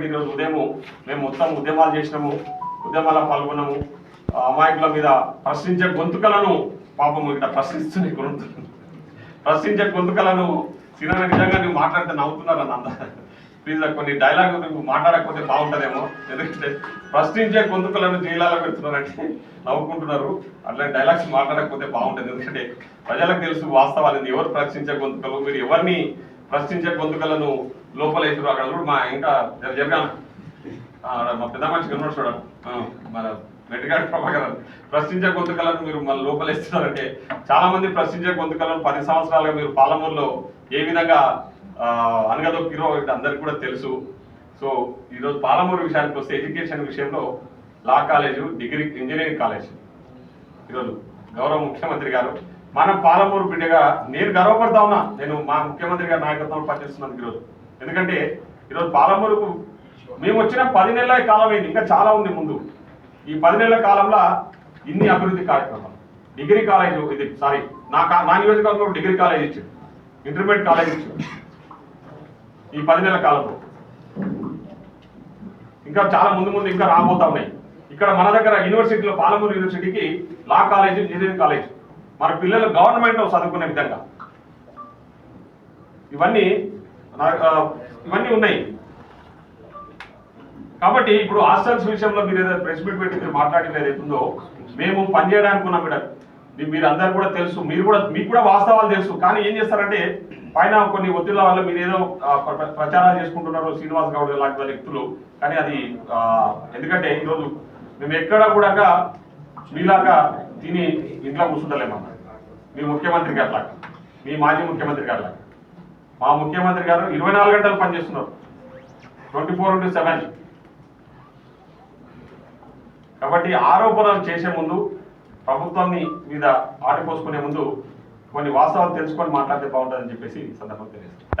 పెట్టి ఈరోజు ఉదయం మేము మొత్తం ఉద్యమాలు చేసినాము ఉద్యమాల్లో పాల్గొన్నాము. అమాయకుల మీద ప్రశ్నించే గొంతుకలను పాపం ఇక్కడ ప్రశ్నిస్తూనే కొనుంటున్నాను ప్రశ్నించే గొంతుకలను సినిమా నిజంగా నువ్వు మాట్లాడితే నవ్వుతున్నారు అన్న ప్లీజ్ కొన్ని డైలాగ్ నువ్వు మాట్లాడకపోతే బాగుంటుందేమో. ఎందుకంటే ప్రశ్నించే గొంతుకలను జైలాలో పెడుతున్నారంటే నవ్వుకుంటున్నారు. అట్లాంటి డైలాగ్స్ మాట్లాడకపోతే బాగుంటుంది. ఎందుకంటే ప్రజలకు తెలుసు వాస్తవాలు. ఎవరు ప్రశ్నించే గొంతుకలు? మీరు ఎవరిని ప్రశ్నించే గొంతుకలను లోపల వేసారు. అక్కడ చూడు మా ఇంకా నేను జరగాను మా పెద్ద మనిషి ఉన్నాడు చూడండి మన వెంటగాడి ప్రభాకర్ ప్రశ్నించే గొంతుకలను మీరు మన లోపలేస్తున్నారంటే చాలా మంది ప్రశ్నించే గొంతుకలను పది సంవత్సరాలుగా మీరు పాలమూరులో ఏ విధంగా అనగదొక్కిరో అందరికి కూడా తెలుసు. సో ఈరోజు పాలమూరు విషయానికి వస్తే ఎడ్యుకేషన్ విషయంలో law college degree engineering college. ఈరోజు గౌరవ ముఖ్యమంత్రి గారు మన పాలమూరు బిడ్డగా నేను గర్వపడతా ఉన్నా. నేను మా ముఖ్యమంత్రి గారి నాయకత్వంలో పనిచేస్తున్నాను ఈరోజు. ఎందుకంటే ఈరోజు పాలమూరుకు మేము వచ్చిన పది నెలల కాలం అయింది ఇంకా చాలా ఉంది ముందు. ఈ పది నెలల కాలంలో ఇన్ని అభివృద్ధి కార్యక్రమాలు. డిగ్రీ కాలేజ్ ఇది సారీ నా నా నియోజకవర్గంలో డిగ్రీ కాలేజ్ ఇచ్చాడు ఇంటర్మీడియట్ కాలేజ్ ఇచ్చాడు ఈ పది నెలల కాలంలో. ఇంకా చాలా ముందు ముందు ఇంకా రాబోతా ఉన్నాయి. ఇక్కడ మన దగ్గర యూనివర్సిటీలో పాలమూరు యూనివర్సిటీకి లా కాలేజ్ ఇంజనీరింగ్ కాలేజ్. మన పిల్లలు గవర్నమెంట్ చదువుకునే విధంగా. ఇవన్నీ ఇవన్నీ ఉన్నాయి. కాబట్టి ఇప్పుడు హాస్టల్స్ విషయంలో మీరు ఏదైతే ప్రెస్ మీట్ పెట్టి మీరు మాట్లాడిన ఏదైతే ఉందో మేము పనిచేయడానికి ఉన్నాం మేడం. మీరు అందరు కూడా తెలుసు. మీరు కూడా మీకు కూడా వాస్తవాలు తెలుసు. కానీ ఏం చేస్తారంటే పైన కొన్ని ఒత్తిళ్ళ వల్ల మీరు ఏదో ప్ర- ప్రచారాలు చేసుకుంటున్నారు శ్రీనివాస్ గౌడ్ లాంటి వ్యక్తులు. కానీ అది ఎందుకంటే ఈరోజు మేము ఎక్కడ కూడా మీలాగా తిని ఇంట్లో కూర్చుంటలేమన్నా మీ ముఖ్యమంత్రి గారి మీ మాజీ ముఖ్యమంత్రి అట్లా మా ముఖ్యమంత్రి గారు ఇరవై నాలుగు గంటలు పనిచేస్తున్నారు. Twenty four into seven. కాబట్టి ఆరోపణలు చేసే ముందు ప్రభుత్వాన్ని మీద ఆడిపోసుకునే ముందు కొన్ని వాస్తవాలు తెలుసుకొని మాట్లాడితే బాగుంటుందని చెప్పేసి సందర్భం తెలియజేస్తాను